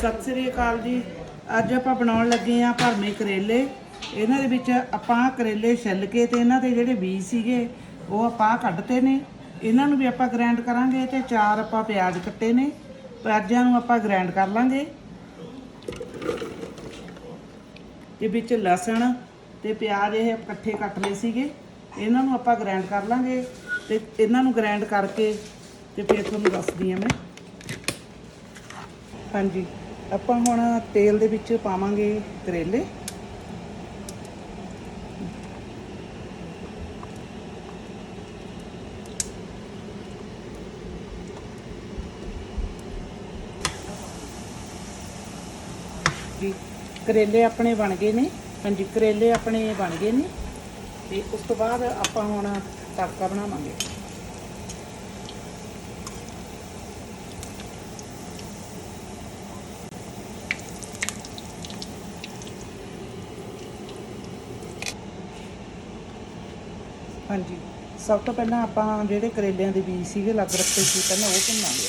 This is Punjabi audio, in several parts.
ਸਤਿ ਸ੍ਰੀ ਅਕਾਲ ਜੀ। ਅੱਜ ਆਪਾਂ ਬਣਾਉਣ ਲੱਗੇ ਆ ਭਰਮੇ ਕਰੇਲੇ। ਇਹਨਾਂ ਦੇ ਵਿੱਚ ਆਪਾਂ ਕਰੇਲੇ ਛਿੱਲ ਕੇ ਤੇ ਇਹਨਾਂ ਦੇ ਜਿਹੜੇ ਬੀਜ ਸੀਗੇ, ਉਹ ਆਪਾਂ ਕੱਢਤੇ ਨੇ। ਇਹਨਾਂ ਨੂੰ ਵੀ ਆਪਾਂ ਗ੍ਰਾਈਂਡ ਕਰਾਂਗੇ ਤੇ ਚਾਰ ਆਪਾਂ ਪਿਆਜ਼ ਕੱਟੇ ਨੇ। ਪਿਆਜ਼ਾਂ ਨੂੰ ਆਪਾਂ ਗ੍ਰਾਈਂਡ ਕਰ ਲਾਂਗੇ। ਤੇ ਵਿੱਚ ਲਸਣ ਤੇ ਪਿਆਜ਼ ਇਹ ਇਕੱਠੇ ਕੱਟ ਲਏ ਸੀਗੇ। ਇਹਨਾਂ ਨੂੰ ਆਪਾਂ ਗ੍ਰਾਈਂਡ ਕਰ ਲਾਂਗੇ ਤੇ ਇਹਨਾਂ ਨੂੰ ਗ੍ਰਾਈਂਡ ਕਰਕੇ ਤੇ ਫਿਰ ਤੁਹਾਨੂੰ ਦੱਸਦੀ ਆ ਮੈਂ। ਹਾਂਜੀ। ਆਪਾਂ ਹੁਣ ਤੇਲ ਦੇ ਵਿੱਚ ਪਾਵਾਂਗੇ ਕਰੇਲੇ। ਜੀ, ਕਰੇਲੇ ਆਪਣੇ ਬਣ ਗਏ ਨੇ। ਹਾਂਜੀ, ਕਰੇਲੇ ਆਪਣੇ ਬਣ ਗਏ ਨੇ। ਤੇ ਉਸ ਤੋਂ ਬਾਅਦ ਆਪਾਂ ਹੁਣ ਤੜਕਾ ਬਣਾਵਾਂਗੇ। ਹਾਂਜੀ। ਸਭ ਤੋਂ ਪਹਿਲਾਂ ਆਪਾਂ ਜਿਹੜੇ ਕਰੇਲਿਆਂ ਦੇ ਬੀਜ ਸੀਗੇ ਲੱਗ ਰੱਖੇ ਸੀ, ਪਹਿਲਾਂ ਉਹ ਭੁੰਨਾਂਗੇ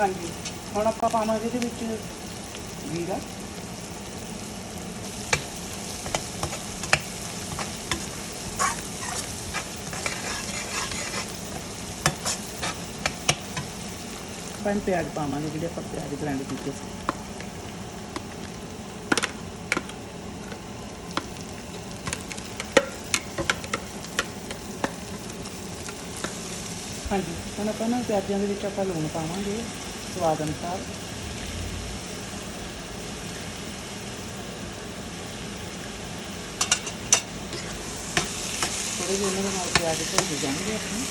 ਹਾਂਜੀ। ਹੁਣ ਆਪਾਂ ਪਾਵਾਂਗੇ ਇਹਦੇ ਵਿੱਚ ਜੀਰਾ। ਪੰਜ ਪਿਆਜ਼ ਪਾਵਾਂਗੇ, ਜਿਹੜੇ ਆਪਾਂ ਪਿਆਜ਼ ਗ੍ਰਾਈਂਡ ਕੀਤੇ ਸੀ। ਹਾਂਜੀ, ਹੁਣ ਆਪਾਂ ਨਾ ਪਿਆਜ਼ਾਂ ਦੇ ਵਿੱਚ ਆਪਾਂ ਲੂਣ ਪਾਵਾਂਗੇ। स्वाद अनुसार थोड़े जो मेरे हमारे प्याज को हो अपने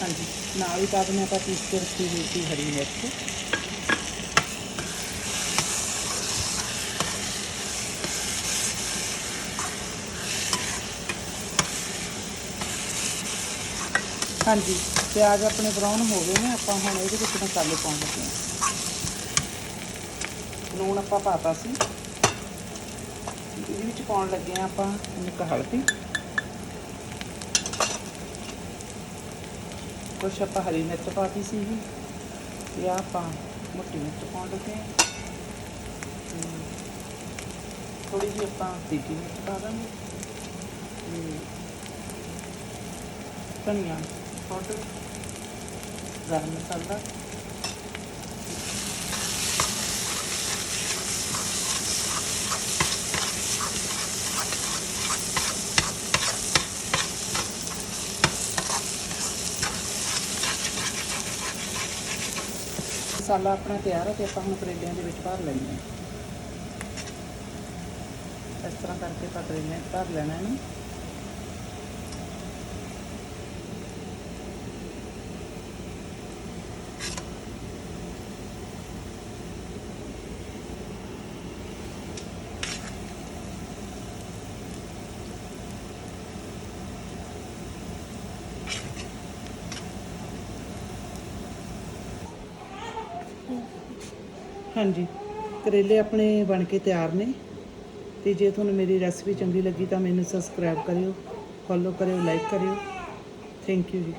हाँ जी नाल ही बाद में पीस के रखी हुई थी हरी मिर्च ਹਾਂਜੀ ਪਿਆਜ਼ ਆਪਣੇ ਬਰਾਊਨ ਹੋ ਗਏ ਨੇ ਆਪਾਂ ਹੁਣ ਇਹਦੇ ਵਿੱਚ ਮਸਾਲੇ ਪਾਉਣ ਲੱਗੇ ਹਾਂ ਲੂਣ ਆਪਾਂ ਪਾਤਾ ਸੀ ਇਹਦੇ ਵਿੱਚ ਪਾਉਣ ਲੱਗੇ ਹਾਂ ਆਪਾਂ ਇੱਕ ਹਲਦੀ ਕੁਛ ਆਪਾਂ ਹਰੀ ਮਿਰਚ ਪਾਤੀ ਸੀ ਜੀ ਤੇ ਆਹ ਆਪਾਂ ਮੋਟੀ ਮਿਰਚ ਪਾਉਣ ਲੱਗੇ ਹਾਂ ਥੋੜੀ ਜਿਹੀ ਆਪਾਂ ਤੀਜੀ ਮਿਰਚ ਪਾ ਦਾਂਗੇ ਤੇ ਧਨੀਆ ਪਾਊਡਰ ਗਰਮ ਮਸਾਲਾ ਮਸਾਲਾ ਆਪਣਾ ਤਿਆਰ ਹੈ ਤੇ ਆਪਾਂ ਹੁਣ ਕਰੇਲਿਆਂ ਦੇ ਵਿੱਚ ਭਰ ਲੈਂਦੇ ਹਾਂ ਇਸ ਤਰ੍ਹਾਂ ਕਰਕੇ ਆਪਾਂ ਕਰੇਲਿਆਂ 'ਚ ਭਰ ਲੈਣਾ ਇਹਨੂੰ ਹਾਂਜੀ। ਕਰੇਲੇ ਆਪਣੇ ਬਣ ਕੇ ਤਿਆਰ ਨੇ। ਤੇ ਜੇ ਤੁਹਾਨੂੰ ਮੇਰੀ ਰੈਸਪੀ ਚੰਗੀ ਲੱਗੀ ਤਾਂ ਮੈਨੂੰ ਸਬਸਕ੍ਰਾਈਬ ਕਰਿਓ ਫੋਲੋ ਕਰਿਓ ਲਾਈਕ ਕਰਿਓ। ਥੈਂਕ ਯੂ ਜੀ।